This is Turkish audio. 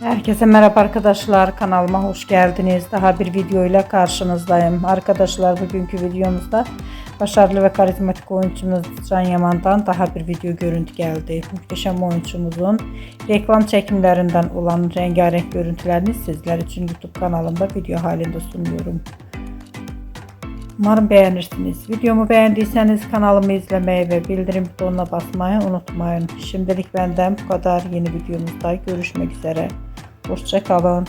Herkese merhaba arkadaşlar. Kanalıma hoş geldiniz. Daha bir video ile karşınızdayım. Arkadaşlar bugünkü videomuzda başarılı ve karizmatik oyuncumuz Can Yaman'dan daha bir video görüntü geldi. Muhteşem oyuncumuzun reklam çekimlerinden olan rengarenk görüntülerini sizler için YouTube kanalımda video halinde sunuyorum. Umarım beğenirsiniz. Videomu beğendiyseniz kanalımı izlemeyi ve bildirim butonuna basmayı unutmayın. Şimdilik benden bu kadar. Yeni videomuzda görüşmek üzere. ostrzekała